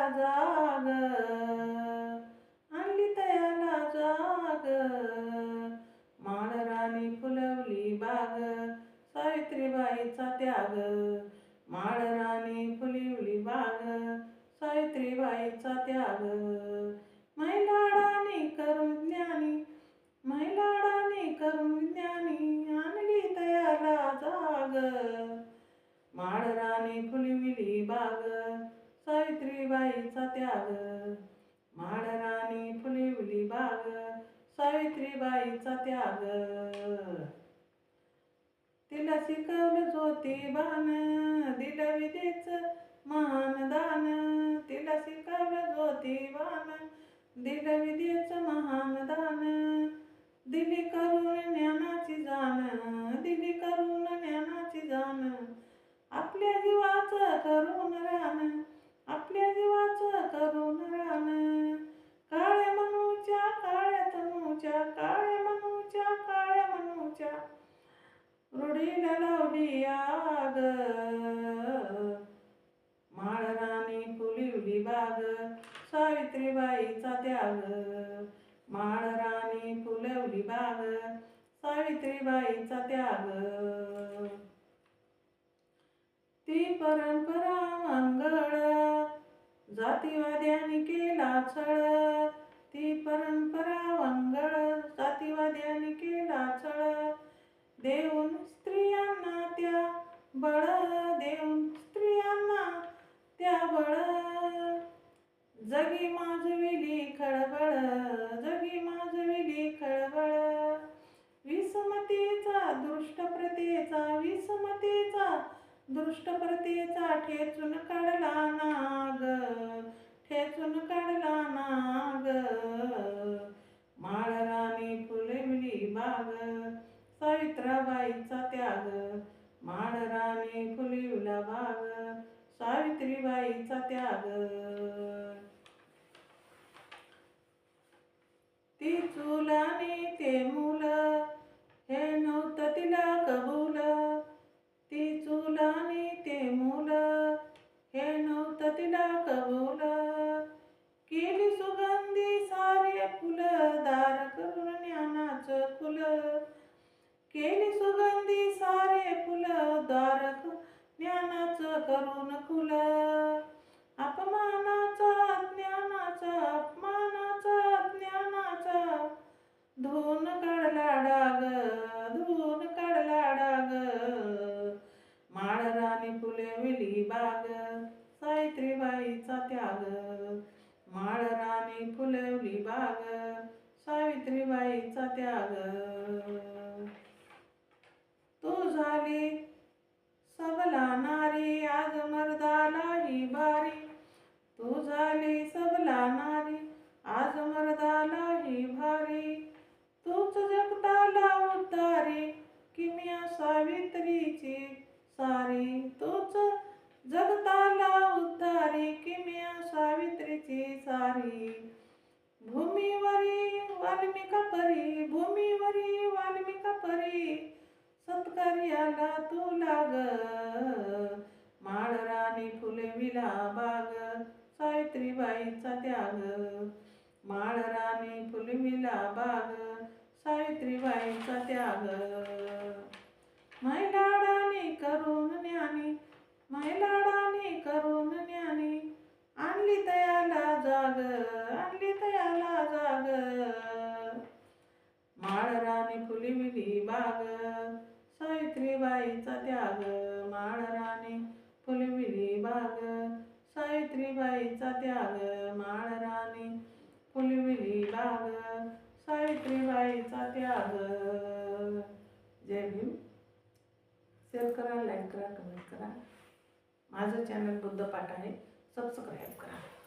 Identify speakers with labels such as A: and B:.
A: तयाला जाग. आणली तयाला जाग. माळराणी फुलवली बाग. सावित्रीबाईचा त्याग. माळराणी फुलवली बाग. सावित्रीबाईचा त्याग. मैलाडाने करून सावित्रीबाईचा त्याग. माडराणी राणी बाग. सावित्रीबाईचा त्याग. तिला शिकवलं ज्योतिबान दिलं विदेच महान दान. तिला शिकवलं ज्योतिबान दिलं विदेच महान दान. दिली करून ज्ञानाची जाण. दिली करून ज्ञानाची जाण. आपल्या जीवाचं करून रान. आपल्या जीवाचं करून रान काळ्या मनूच्या काळ्या तनूच्या काळ्या मनूच्या काळ्या मनूच्या. रुढीला लावली आग. माळराणी फुलिवली बाग. सावित्रीबाईचा त्याग. माळराणी फुलवली बाग. सावित्रीबाईचा त्याग. ती परंपरा जातीवाद्यांनी केला छळ. ती परंपरा वंगळ जातीवाद्यांनी केला छळ. देऊन स्त्रियांना त्या बळ देऊन स्त्रियांना त्या बळ. जगी माजविली खळबळ जगी माजविली खळबळ. विसमतेचा दृष्ट प्रतेचा विसमतेचा दृष्ट प्रतेचा ठेचून काढला नाग. ती चुलाने ते मुल हे नव्हतं तिला कबूल. ती चुलाने ते मुल हे नव्हतं तिला कबूल. केली सुगंधी सारे फुल दार करून ज्ञानाचं फुल. केली सुगंधी सारे फुल दार ज्ञानाचं करून फुल. अपमानाचा सावित्रीबाईचा त्याग. तू झाली सबला नारी आज मर्दालाही भारी. तू झाली सबला नारी आज मर्दालाही भारी. तूच जगताला उद्धारी किम्या सावित्रीची सारी. तूच जगताला उद्धारी किम्या सावित्रीची सारी. भूमीवरी वाल्मिका परी भूमीवरी वाल्मिका परी सत्कार्याला तू लाग. माळराणी फुलविला फुले विला बाग सावित्रीबाईचा त्याग. माळराणी फुलविला फुले विला बाग सावित्रीबाईचा त्याग. मैलाडाने करून ज्ञानी मैलाडाने करून ज्ञानी आणली तयाला जाग आणली तयाला जाग माळ राणी भाग सावित्रीबाईचा त्याग. माळराने फुलविली बाग. सावित्रीबाईचा त्याग. माळराने फुलविली बाग. सावित्रीबाईचा त्याग. जय भीम. शेअर करा लाईक करा कमेंट करा. माझं चॅनल बुद्ध पाठ आहे. सबस्क्राईब करा.